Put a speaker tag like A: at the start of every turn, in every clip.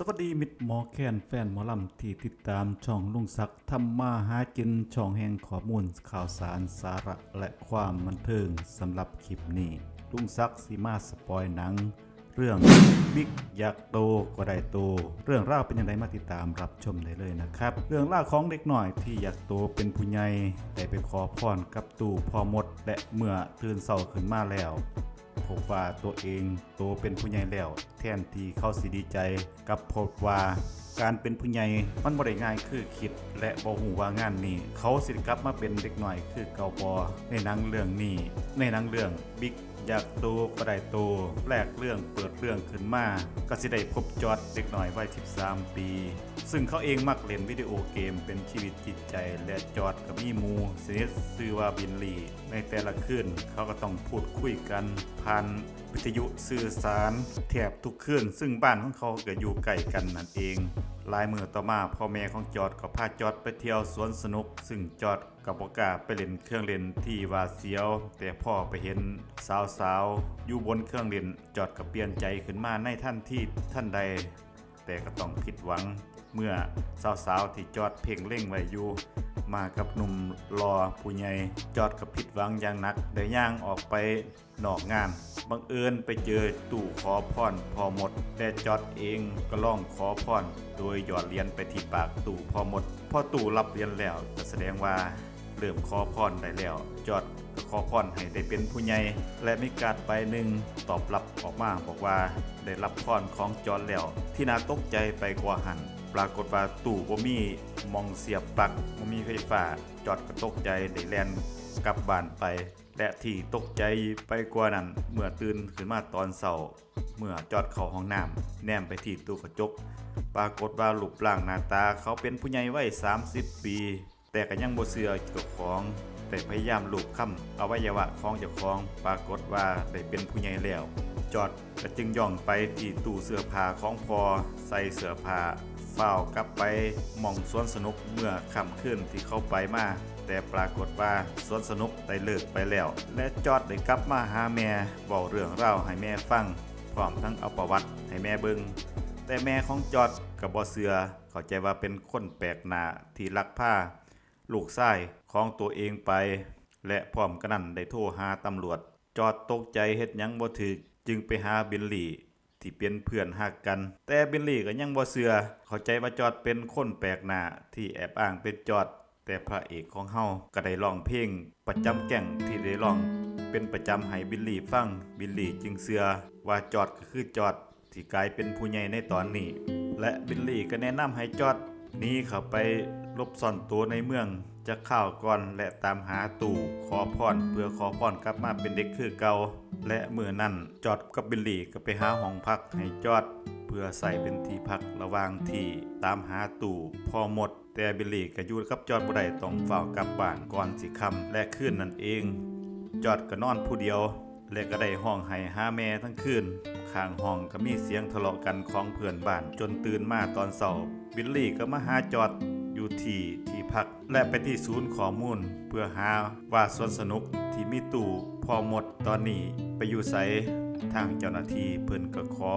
A: สวัสดีมิตรหมอแคนแฟนหมอลำที่ติดตามช่องลุงศักดิ์ทำมาหากินช่องแห่งข้อมูลข่าวสารสาระและความบันเทิงสำหรับคลิปนี้ ลุงศักดิ์สีมาสปอยหนัง เรื่องบิ๊กอยากโตก็ได้โต เรื่องราวเป็นยังไงมาติดตามรับชมได้เลยนะครับ เรื่องราวของเด็กหน่อยที่อยากโตเป็นผู้ใหญ่ได้ไปขอพรกับตู่พ่อมด และเมื่อตื่นเศร้าขึ้นมาแล้ว พบว่าตัวเองโตเป็นผู้ใหญ่แล้ว แทนที่เขาสิดีใจกับพบว่าการเป็นผู้ใหญ่มันบ่ได้ง่ายคือคิดและบ่ฮู้ว่างานนี้ เขาสิกลับมาเป็นเด็กหน่อยคือเก่าบอในหนังเรื่องนี้ ในหนังเรื่องบิ๊ก อยากโตก็ได้โตแรกเรื่องเปิดเรื่องขึ้นมาก็สิได้พบจอดเด็กหน่อยวัย13 ปี ซึ่งเขาเองมักเล่นวิดีโอเกมเป็นชีวิตจิตใจ และจอดกับมีมูสนิทชื่อว่าบินลีในแต่ละคืนเขาก็ต้องพูดคุยกันผ่านวิทยุสื่อสารแถบทุกคืนซึ่งบ้านของเขาก็อยู่ใกล้กันนั่นเองลายมือต่อมาพ่อแม่ของจอดก็พาจอดไปเที่ยวสวนสนุก ซึ่งจอด กับโอกาไปเล่นเครื่องเล่นที่วาเสียว แต่พ่อไปเห็นสาวๆอยู่บนเครื่องเล่นจอดก็เปลี่ยนใจขึ้นมาในท่านที่ท่านใด แต่ก็ต้องผิดหวังเมื่อสาวๆที่จอดเพ่งเล่งไว้อยู่มากับหนุ่มรอผู้ใหญ่จอดกับผิดหวังอย่างหนักได้ย่างออกไปนอกงานบังเอิญไปเจอตู่ขอพรพอหมด แต่จอดเองก็ล่องขอพรโดยหยอดเหรียญไปที่ปากตู่พอหมดพอตู่รับเหรียญแล้วแสดงว่า เริ่มขอพรได้แล้ว จอดก็ขอพรให้ได้เป็นผู้ใหญ่และมีการไปหนึ่งตอบรับออกมาบอกว่าได้รับพรของจอดแล้ว ที่น่าตกใจไปกว่าหันปรากฏว่าตู่บ่มีมองเสียบปลั๊กบ่มีไฟฟ้าจอดก็ตกใจได้แล่นกลับบ้านไปและที่ตกใจไปกว่านั้นเมื่อตื่นขึ้นมาตอนเช้าเมื่อจอดเข้าห้องน้ำแนมไปที่ตู้กระจก ปรากฏว่ารูปร่างหน้าตาเขาเป็นผู้ใหญ่วัย30 ปี แต่ก็ยังบ่เชื่อเจ้าของ แต่พยายามลูบคำอวัยวะของเจ้าของปรากฏว่าได้เป็นผู้ใหญ่แล้ว จอดก็จึงย่องไปที่ตู้เสื้อผ้าของพอใส่เสื้อผ้าเฝ้ากลับไปมองสวนสนุกเมื่อค่ำคืนที่เข้าไปมาแต่ปรากฏว่าสวนสนุกได้เลิกไปแล้ว และจอดได้กลับมาหาแม่บอกเรื่องเราให้แม่ฟังพร้อมทั้งเอาประวัติให้แม่เบิงแต่แม่ของจอดกับบ่เสือเข้าใจว่าเป็นคนแปลกหน้าที่ลักผ้า ลูกชายของตัวเองไป และพร้อมกันนั้นได้โทรหาตำรวจ จอดตกใจเฮ็ดหยังบ่ถึกจึงไปหาบิลลี่ที่เป็นเพื่อนฮักกัน แต่บิลลี่ก็ยังบ่เสือเข้าใจว่าจอดเป็นคนแปลกหน้าที่แอบอ้างเป็นจอด แต่พระเอกของเฮาก็ได้ร้องเพลงประจำแก่งที่ได้ร้อง เป็นประจำให้บิลลี่ฟังบิลลี่จึงเสือว่าจอดก็คือจอดที่กลายเป็นผู้ใหญ่ในตอนนี้ และบิลลี่ก็แนะนำให้จอดนี้เข้าไป ลบซ่อนตัวในเมือง จะข้าวก่อนและตามหาตู่ขอพรเพื่อขอพรกลับมาเป็นเด็กคือเก่าและเมื่อนั้นจอดกับบิลลี่ก็ไปหาห้องพักให้จอด เพื่อใส่เป็นที่พักระหว่างที่ตามหาตู่พอหมดแต่บิลลี่ก็อยู่กับจอดบ่ได้ต้องเฝ้ากลับบ้านก่อนสิค่ำและคืนนั่นเอง จอดก็นอนผู้เดียว และก็ได้ห้องให้หาแม่ทั้งคืนข้างห้องก็มีเสียงทะเลาะกันของเพื่อนบ้านจนตื่นมาตอนเช้าบิลลี่ก็มาหาจอด อยู่ที่ที่พักและไปที่ศูนย์ข้อมูล เพื่อหาว่าสวนสนุกที่มีตู่พอหมดตอนนี้ไปอยู่ไสทางเจ้าหน้าที่เพิ่นก็ขอ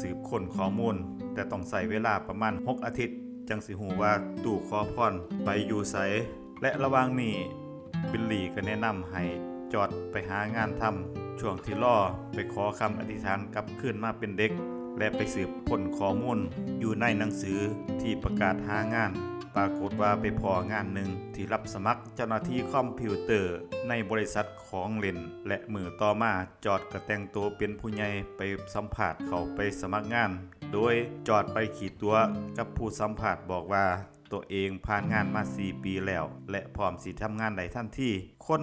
A: สืบค้นข้อมูล แต่ต้องใส่เวลาประมาณ 6 อาทิตย์ จังสิหูว่าตู่ขอพรไปอยู่ไสและระหว่างนี้บิลลี่ก็แนะนำให้จอดไปหางานทำช่วงที่ล่อไปขอคำอธิษฐานกลับคืนมาเป็นเด็ก และไปสืบค้นข้อมูลอยู่ในหนังสือที่ประกาศหางาน ปรากฏว่าไปพองานหนึ่งที่รับสมัครเจ้าหน้าที่คอมพิวเตอร์ในบริษัทของเล่น และมือต่อมาจอดก็แต่งตัวเป็นผู้ใหญ่ไปสัมผัสเขาไปสมัครงาน โดยจอดไปขี่ตัวกับผู้สัมผัสบอกว่าตัวเองผ่านงานมา 4 ปีแล้ว และพร้อมสิทำงานใดทันทีคน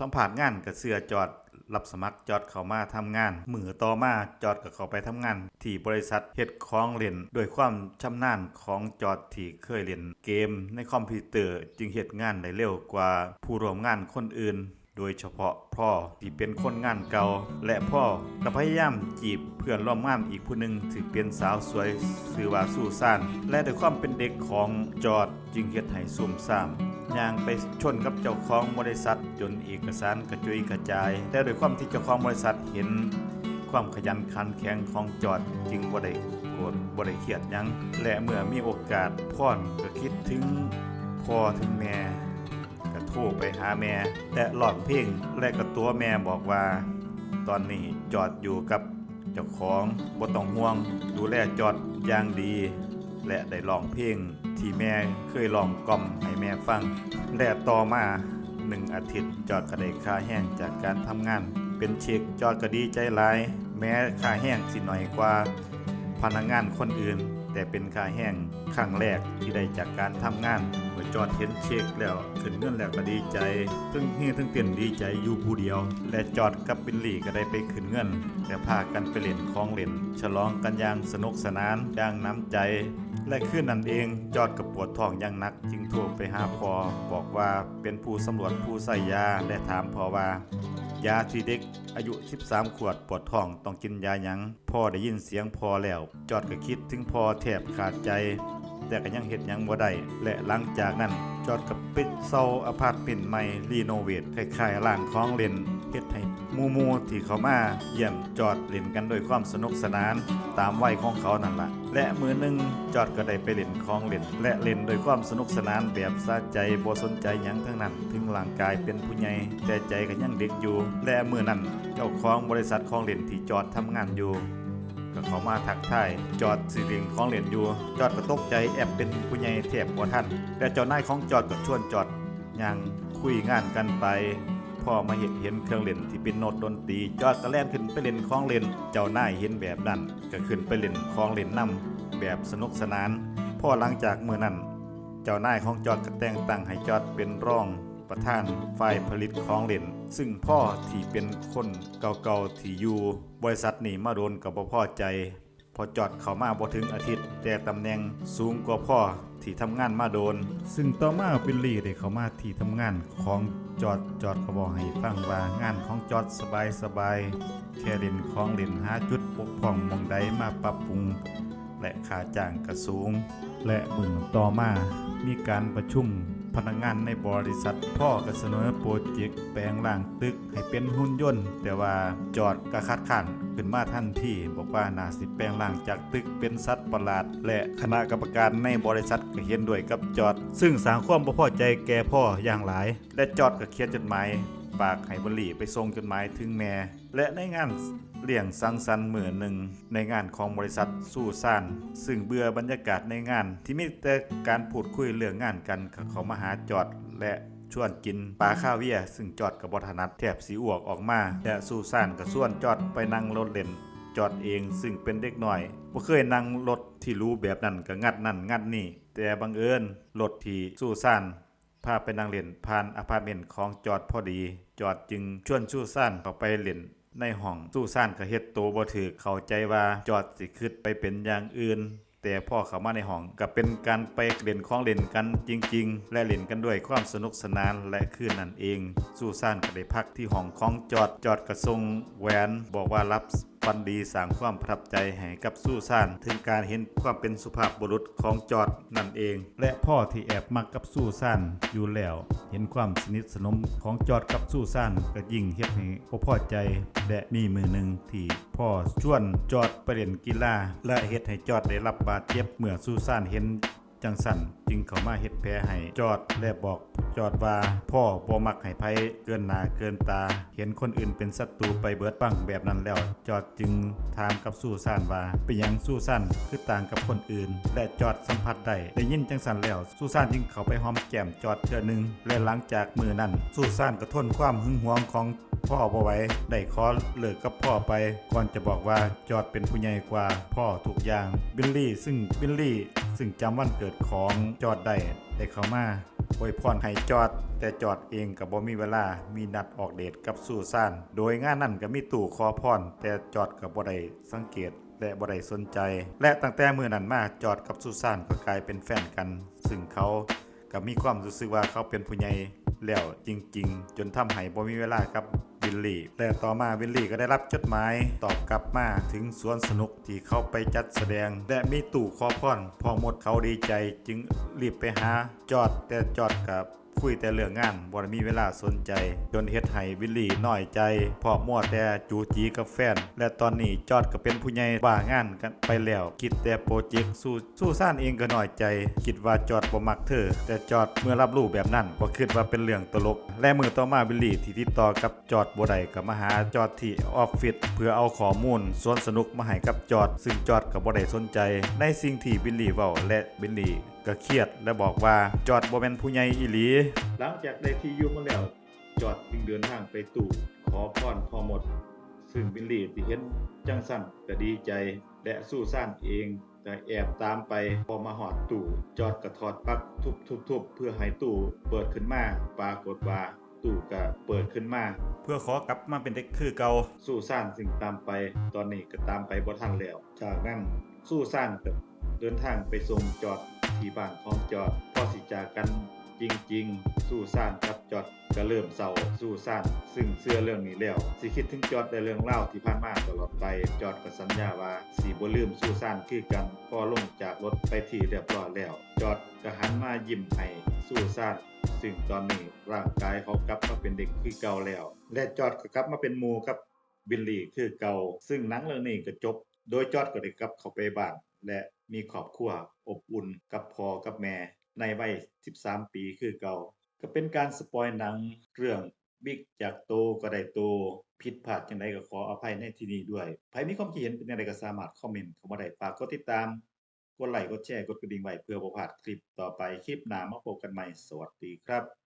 A: สัมผัสงานกับเสือจอด รับสมัครจอดเข้ามาทำงานมือต่อมาจอดกับเขาไปทำงาน ที่บริษัทเฮ็ดของเล่นด้วยความชำนาญของจอดที่เคยเล่นเกมในคอมพิวเตอร์จึงเฮ็ดงานได้เร็วกว่าผู้ร่วมงานคนอื่นโดยเฉพาะพ่อที่เป็นคนงานเก่า และพ่อก็พยายามจีบเพื่อนร่วมงานอีกผู้หนึ่งที่เป็นสาวสวยชื่อว่าสู้ซ่านและด้วยความเป็นเด็กของจอดจึงเฮ็ดให้ซุ่มซ่าม ย่างไปชนกับเจ้าของบริษัท จนเอกสารกระจุยกระจาย แต่ด้วยความที่เจ้าของบริษัทเห็น ความขยันขันแข็งของจอดจึงบ่ได้โกรธบ่ได้เครียดยังและเมื่อมีโอกาสพ่อนก็คิดถึงพ่อถึงแม่ก็โทรไปหาแม่และหลอดเพลงและก็ตัวแม่บอกว่า ตอนนี้จอดอยู่กับเจ้าของบ่ต้องห่วง ดูแลจอดอย่างดี และได้ร้องเพลง ที่แม่เคยร้องกล่อมให้แม่ฟัง และต่อมาหนึ่งอาทิตย์จอดก็ไดค่าแห้งจากการทำงาน เป็นเช็คจอดก็ดีใจหลาย แม้ค่าแห้งสิหน่อยกว่า พนักงานคนอื่น แต่เป็นค่าแห้งครั้งแรกที่ได้จากการทำงานเมื่อจอดเห็นเช็คแล้วขึ้นเงินแล้วก็ดีใจทั้งเฮทั้งเต้นดีใจอยู่ผู้เดียว และจอดกับบิลลี่ก็ได้ไปขึ้นเงินและพากันไปเล่นของเล่นฉลองกันอย่างสนุกสนานอย่างน้ำใจ และคืนนั้นเองจอดกับปวดท้องอย่างนัก จึงโทรไปหาพอบอกว่าเป็นผู้สำรวจผู้ใส่ยาและถามพอว่ายาที่เด็กอายุ 13 ขวดปวดท้องต้องกินยาหยังพ่อได้ยินเสียงพอแล้ว จอดก็คิดถึงพอแทบขาดใจ แต่ก็ยังเฮ็ดหยังบ่ได้และหลังจากนั้นจอดกับปิดเซาอพาร์ตเมนต์ใหม่รีโนเวทคล้ายๆร้านของเล่น เฮ็ดให้หมู่ๆที่เขามาเยี่ยมจอดเล่นกันด้วยความสนุกสนานตามวัยของเขานั่นละและมือหนึ่งจอดก็ได้ไปเล่นของเล่น และเล่นโดยความสนุกสนานแบบสะใจบ่สนใจหยังทั้งนั้น ถึงร่างกายเป็นผู้ใหญ่แต่ใจก็ยังเด็กอยู่ และมือนั้นเจ้าของบริษัทของเล่นที่จอดทำงานอยู่ก็เขามาทักทายจอดสิเลิงของเหรียญอยู่จอดก็ตกใจแอบเป็นผู้ใหญ่เทียบกว่าท่านแต่เจ้านายของจอดก็ชวนจอดยังคุยงานกันไป พ่อมาเห็นเห็นเครื่องเล่นที่เป็นโน้ตดนตรีจอดก็แล่นขึ้นไปเล่นของเล่น เจ้านายเห็นแบบนั้นก็ขึ้นไปเล่นของเล่นนํแบบสนุกสนานพ่อหลังจากเมื่อนั้น เจ้านายของจอดก็แต่งตั้งให้จอดเป็นรองประธานฝ่ายผลิตของเล่น ซึ่งพ่อที่เป็นคนเก่าๆที่อยู่บริษัทนี้มาโดนกับบ่อใจ พอจอดเขามาบ่ถึงอาทิตย์ แต่ตำแหน่งสูงกว่าพ่อที่ทำงานมาโดน ซึ่งต่อมาวิลลี่ได้เข้ามาที่ทำงานของจอดจอดก็บอกให้ฟังว่างานของจอดสบายสบายๆแค่เล่นของเล่นหาจุดบกพ่องมองใดมาปรับปรุง และค่าจ้างกระสูง และมือต่อมามีการประชุม พนักงานในบริษัทพ่อก็เสนอโปรเจกต์แปลงร่างตึกให้เป็นหุ่นยนต์ แต่ว่าจอดก็คัดค้านขึ้นมาทันทีบอกว่านาสิแปลงร่างจากตึกเป็นสัตว์ประหลาด และคณะกรรมการในบริษัทก็เห็นด้วยกับจอด ซึ่งสางความบ่พอใจแก่พ่ออย่างหลาย และจอดก็เขียนจดหมายฝากให้บรีไปส่งจดหมายถึงแม่และในงาน เลี้ยงสังสรรค์มือหนึ่งในงานของบริษัทสู้ซ่าน ซึ่งเบื่อบรรยากาศในงาน ที่มีแต่การพูดคุยเรื่องงานกันเขามาหาจอดและชวนกินปลาข้าวเวียซึ่งจอดกับบถนัดแทบสีอวกออกมาและสู้ซ่านก็ส่วนจอดไปนั่งรถเล่นจอดเองซึ่งเป็นเด็กหน่อยบ่เคยนั่งรถที่รู้แบบนั้นก็งัดนั่นงัดนี่ แต่บังเอิญรถที่สู้ซ่านพาไปนั่งเล่นผ่านอพาร์ตเมนต์ของจอดพอดี จอดจึงชวนสู้ซ่านเข้าไปเล่น ในห้องสู้ซ่านก็เฮ็ดโตวบ่ถือเข้าใจว่าจอดสิคิดไปเป็นอย่างอื่น แต่พ่อเข้ามาในห้องก็เป็นการไปเล่นของเล่นกันจริง ๆ และเล่นกันด้วยความสนุกสนานและคืนนั่นเอง สู้ซ่านก็ได้พักที่ห้องของจอดจอดกระทรงแหวนบอกว่ารับ ฟันดีสร้างความประทับใจให้กับสู้ซ่าน ถึงการเห็นความเป็นสุภาพบุรุษของจอดนั่นเอง และพ่อที่แอบมักกับสู้ซ่านอยู่แล้ว เห็นความสนิทสนมของจอดกับสู้ซ่านก็ยิ่งเฮ็ดให้บ่พอใจและมีมือหนึ่งที่พ่อชวนจอดไปเล่นกีฬาและเฮ็ดให้จอดได้รับบาดเจ็บเมื่อสู้ซ่านเห็นจังสั่นจึงเข้ามาเฮ็ดแผลให้จอดและบอก จอดว่า พ่อบ่มักให้ไผเกินหน้าเกินตา เห็นคนอื่นเป็นศัตรูไปเบิดปังแบบนั้นแล้ว จอดจึงถามกับสู้ซ่านว่าเป็นหยังสู้ซ่านคือต่างกับคนอื่น และจอดสัมผัสได้ได้ยินจังสันแล้วสู้ซ่านจึงเข้าไปหอมแก้มจอดเทื่อหนึง และหลังจากมือนั้นสู้ซ่านก็ทนความหึงหวงของพ่อบ่ไหว้ได้ขอเลิกกับพ่อไป ก่อนจะบอกว่าจอดเป็นผู้ใหญ่กว่าพ่อทุกอย่าง บิลลี่ซึ่งบิลลี่ซึ่งจำวันเกิดของจอดได้ได้เข้ามา อวยพรให้จอด แต่จอดเองกับบ่มีเวลามีนัดออกเดทกับสู่ซ่าน โดยงานนั่นก็มีตู่ขอพรแต่จอดกับบ่ได้สังเกตและบ่ได้สนใจ และตั้งแต่มือนั้นมาจอดกับซูซานก็กลายเป็นแฟนกัน ซึ่งเขาก็มีความรู้สึกว่าเขาเป็นผู้ใหญ่แล้วจริง ๆ จนทำให้บ่มีเวลากับ วิลลี่ แต่ต่อมาวิลลี่ก็ได้รับจดหมายตอบกลับมาถึงสวนสนุกที่เขาไปจัดแสดง และมีตู่ขอพรพอหมดเขาดีใจจึงรีบไปหาจอดแต่จอดกับ คุยแต่เรื่องงานบ่ได้มีเวลาสนใจ จนเฮ็ดให้วิลลี่น้อยใจพราะมัวแต่จูจีกับแฟน และตอนนี้จอดก็เป็นผู้ใหญ่บ้างานกันไปแล้ว คิดแต่โปรเจกต์สู้สู้ซ่านเองก็น้อยใจ คิดว่าจอดบ่มักเธอ แต่จอดเมื่อรับรู้แบบนั้นก็คิดว่าเป็นเรื่องตลก และมือต่อมาวิลลี่ที่ติดต่อกับจอดบ่ได้ก็มาหาจอดที่ออฟฟิศเพื่อเอาข้อมูลสวนสนุกมาให้กับจอด ซึ่งจอดก็บ่ได้สนใจ ในสิ่งที่วิลลี่เว้าและวิลลี่ก็เครียดและบอกว่าจอดบ่แม่นผู้ใหญ่อีหลีหลังจากได้ที่อยู่มาแล้ว จอดจึงเดินทางไปตู่ขอพรพ่อหมด ซึ่งวิลลี่ที่เห็นจังสั่นก็ดีใจ และสู้ซ่านเองก็แอบตามไปพอมาหอดตู่ จอดกระถอดปลั๊กทุบๆๆเพื่อให้ตู่เปิดขึ้นมาปรากฏว่าตู่ก็เปิดขึ้นมา เพื่อขอกลับมาเป็นเด็กคือเก่าสู้ซ่านซึ่งตามไป ตอนนี้ก็ตามไปบ่ทันแล้ว จากนั้นสู้ซ่านก็เดินทางไปส่งจอดที่บ้านของจอดพอสิจากกัน จริง ๆ สู้ซ่านกับจอดก็เริ่มเศร้าสู้ซ่านซึ่งเชื่อเรื่องนี้แล้วสิคิดถึงจอดในเรื่องเล่าที่ผ่านมาตลอดไปจอดก็สัญญาว่าสีบ่ลืมสู้ซ่านคือกันพอลงจากรถไปที่เรียบร้อยแล้ว จอดก็หันมายิ้มให้สู้ซ่านซึ่งตอนนี้ร่างกายเขากลับมาเป็นเด็กคือเก่าแล้ว และจอดก็กลับมาเป็นมู่กับบิลลี่คือเก่า ซึ่งหนังเรื่องนี้ก็จบ โดยจอดก็ได้กลับเข้าไปบ้านและมีครอบครัวอบอุ่นกับพ่อกับแม่ ในวัย 13 ปีคือเก่า ก็เป็นการสปอยหนังเรื่องบิ๊กจากโตก็ได้โตผิดพลาดจังไดก็ขออภัยในที่นี้ด้วยใครมีความคิดเห็นเป็นจังไรก็สามารถคอมเมนต์เข้ามาได้ฝากกดติดตาม กดไลค์กดแชร์กดกระดิ่งไว้เพื่อบ่พลาดคลิปต่อไปคลิปหน้ามาพบกันใหม่สวัสดีครับ